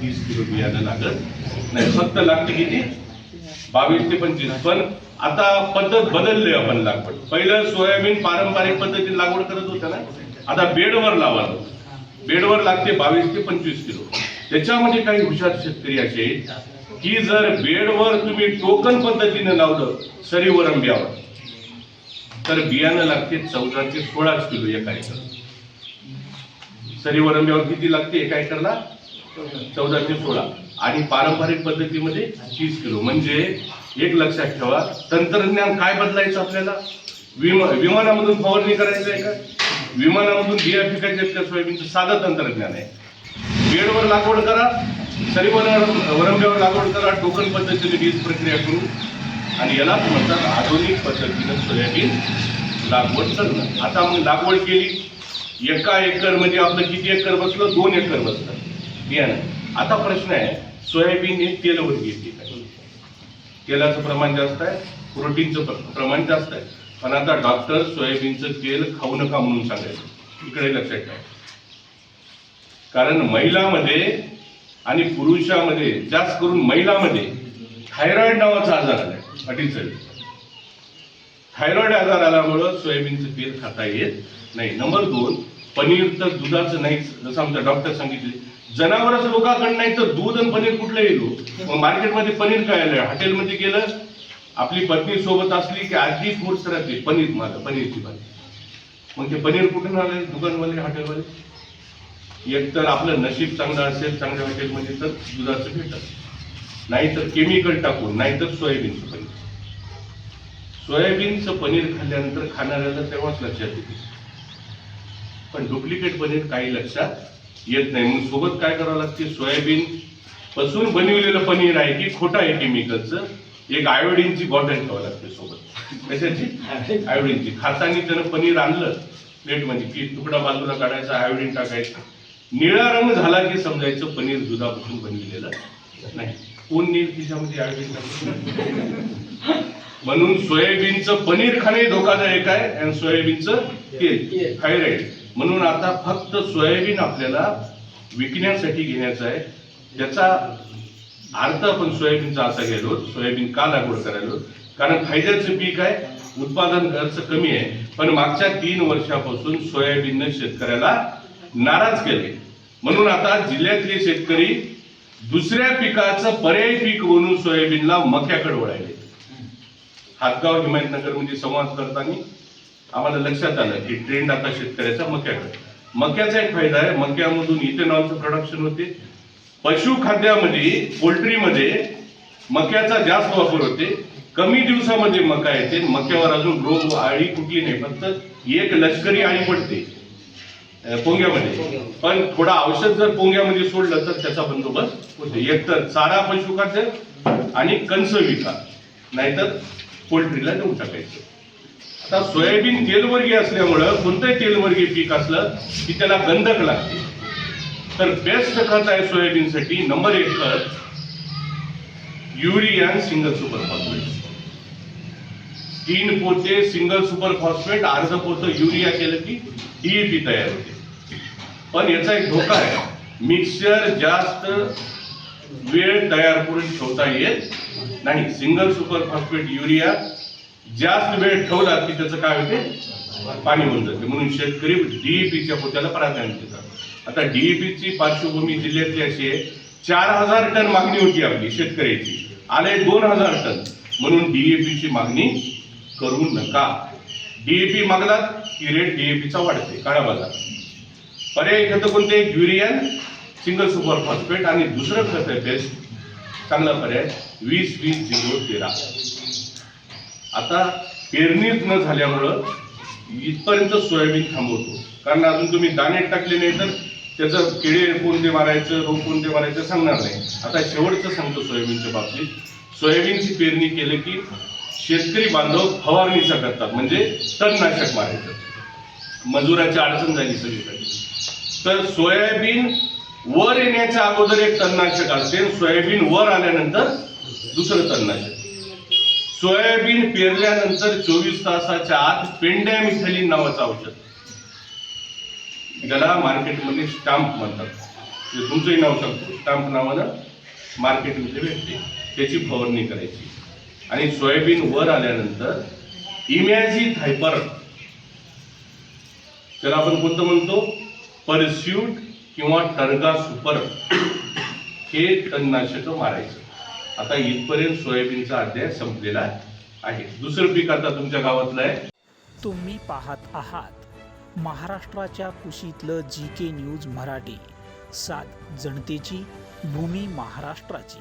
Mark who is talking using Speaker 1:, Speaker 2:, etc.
Speaker 1: तीस किलो बियाणं लागत नाही फक्त लागते किती? बावीस ते पंचवीस. पण आता पद्धत बदलली आपण लागवड. पहिलं सोयाबीन पारंपरिक पद्धतीने लागवड करत होता ना आता बेडवर लावा बेडवर लागते बावीस ते पंचवीस किलो. त्याच्यामध्ये काही हुशार शेतकरी असे की जर बेडवर तुम्ही टोकन पद्धतीने लावलं सरी वरंब्यावर तर बियाणं लागते चौदा ते सोळाच किलो एका एकर. सरी वरंब्यावर किती लागते एका एकरला? चौदा ते सोळा. आणि पारंपरिक पद्धतीमध्ये तीस किलो. म्हणजे एक लक्षात ठेवा तंत्रज्ञान काय बदलायचं आपल्याला? विमा विमानामधून फवारणी करायचं आहे का? विमानामधून बिया पिकायचे आहेत का सोयाबीनचं? साधं तंत्रज्ञान आहे. बेडवर लागवड करा सरीवर वरंब्यावर लागवड करा टोकन पद्धतीने वीज प्रक्रिया करू. आणि यालाच म्हणतात आधुनिक पद्धतीनं सोयाबीन लागवड करणं. आता मग लागवड केली. एका एकर म्हणजे आपलं किती एकर बसलं? दोन एकर बसलं. बियाणं. आता प्रश्न आहे सोयाबीन हे तेलवर्गीय पीक आहे. तेलाचं प्रमाण जास्त आहे प्रोटीनचं प्रमाण जास्त आहे. पण आता डॉक्टर सोयाबीनचं तेल खाऊ नका म्हणून सांगायचं. इकडे लक्षात ठेवा. कारण महिलामध्ये आणि पुरुषामध्ये जास्त करून महिलामध्ये थायरॉइड नावाचा आजार आलाय अटीचं. थायरॉइड आजार आल्यामुळं सोयाबीनचं तेल खाता येत नाही. नंबर दोन पनीर तर दुधाचं नाहीच जसं आमच्या डॉक्टर सांगितले जनावरच लोकांकडे नाही तर दूध आणि पनीर कुठलं येईल हो. मग मार्केटमध्ये पनीर काय आलं हॉटेलमध्ये गेलं आपली पत्नी सोबत असली की आधी फोर्स राहते. पनीर माझं पनीरची भाजी. मग ते पनीर कुठून आले दुकानवाले हॉटेलवाले? एक तर आपलं नशीब चांगलं असेल चांगल्या हॉटेलमध्ये तर दुधाचं भेटत नाहीतर केमिकल टाकून नाहीतर सोयाबीनचं पनीर. सोयाबीनचं पनीर खाल्ल्यानंतर खाणाऱ्याला तेव्हाच लक्षात येते. पण डुप्लिकेट पनीर काही लक्षात येत नाही. मग सोबत काय करावं लागते? सोयाबीन पासून बनविलेलं पनीर आहे की खोटं आहे केमिकलचं एक आयोडीनची बॉटल ठेवावी लागते सोबत. कशाची? आयोडीनची खातानी त्यानं पनीर आणलं प्लेटमध्ये की तुकडा बाजूला काढायचा आयोडीन टाकायचं. निळा रंग झाला की समजायचं पनीर दुधापासून बनविलेलं नाही. कोण नील तिच्यामध्ये आयोडीन टाकतं? म्हणून सोयाबीनचं पनीर खाणे धोकादायक आहे आणि सोयाबीनचं तेल. थायरॉइड म्हणून आता फक्त सोयाबीन आपल्याला विकण्यासाठी घेण्याचं आहे. त्याचा अर्थ आपण सोयाबीनचा असा गेलो सोयाबीन का लागवड करायलो? कारण फायद्याचं पीक आहे उत्पादन खर्च कमी आहे. पण मागच्या तीन वर्षापासून सोयाबीननं शेतकऱ्याला नाराज केले. म्हणून आता जिल्ह्यातले शेतकरी दुसऱ्या पिकाचं पर्यायी पीक म्हणून सोयाबीनला मक्याकडे वळायले. हातगाव हिमायतनगरमध्ये संवाद करताना आम्हाला लक्षात आलं की ट्रेंड आता शेतकऱ्याचा मक्याकडे. मक्याचा एक फायदा आहे मक्यामधून इथेनॉलचं प्रोडक्शन होते. पशुखाद्यामध्ये पोल्ट्रीमध्ये मक्याचा जास्त वापर होते. कमी दिवसामध्ये मका येते. मक्यावर अजून रोग आळी कुठली नाही फक्त एक लष्करी आळी पडते. पोंग्यामध्ये. पण थोडा औषध जर पोंग्यामध्ये सोडलं तर त्याचा बंदोबस्त होते. एकतर चारा पशुखाद्य आणि कंस विका. नाहीतर पोल्ट्रीला देऊन टाकायचं. आता सोयाबीन तेलवर्गीय असल्यामुळं कोणतंही तेलवर्गीय पीक असलं की त्याला गंधक लागते. तर बेस्ट खत आहे सोयाबीनसाठी. नंबर एक खत युरिया सिंगल सुपर फॉस्फेट तीन पोते सिंगल सुपर फॉस्फेट अर्ध पोतं युरिया केलं की डीएपी तयार होते. पण याचा एक धोका आहे. मिक्सर जास्त वेळ तयार करून ठेवता येत नाही. सिंगल सुपर फॉस्फेट युरिया जास्त वेळ ठेवला की त्याचं काय होते? पाणी होऊन जाते. म्हणून शेतकरी डीईपीच्या पोत्याला प्राधान्य देतात. आता डीईपीची पार्श्वभूमी जिल्ह्यातली अशी आहे चार हजार टन मागणी होती आपली शेतकऱ्याची. आले दोन हजार टन. म्हणून डीएपीची मागणी करू नका. डीएपी मागला की रेट डीएपीचा वाढते. काळा बाजार. पर्याय खतं कोणते? युरियन सिंगल सुपर फॉस्फेट आणि दुसरं खत आहे बेस्ट चांगला पर्याय वीस वीस झिरो तेरा. आता पेरणीच न झाल्यामुळं इथपर्यंत सोयाबीन थांबवतो. कारण अजून तुम्ही दाणे टाकले नाही तर त्याचं किडे कोणते मारायचं रोग कोणते मारायचं सांगणार नाही. आता शेवटचं सांगतो सोयाबीनच्या बाबतीत. सोयाबीनची पेरणी केलं की शेतकरी बांधव फवारणीचा करतात. म्हणजे तणनाशक मारायचं. मजुराची अडचण झाली सगळीकडे. तर सोयाबीन वर येण्याच्या अगोदर एक तणनाशक असते सोयाबीन वर आल्यानंतर दुसरं तणनाशक. सोयाबीन पेरल्यानंतर चोवीस तासाच्या आत पेंडॅमिथॅलिन नावाचं औषध. ज्याला मार्केटमध्ये स्टाम्प म्हणतात. तुमचंही नाव सांगतो. स्टाम्प नावानं मार्केटमध्ये भेटते. त्याची फवारणी करायची. आणि सोयाबीन वर आल्यानंतर इमॅजिक थायपर त्याला आपण कोणतं म्हणतो? परस्यूट किंवा टर्गा सुपर हे तणनाशक मारायचं. आता इथपर्यंत सोयाबीनचा अध्याय संपलेला आहे. दुसरं पीक आता तुमच्या गावातलं आहे.
Speaker 2: तुम्ही पाहत आहात महाराष्ट्राच्या कुशीतलं जी के न्यूज मराठी. सात जनतेची भूमी महाराष्ट्राची.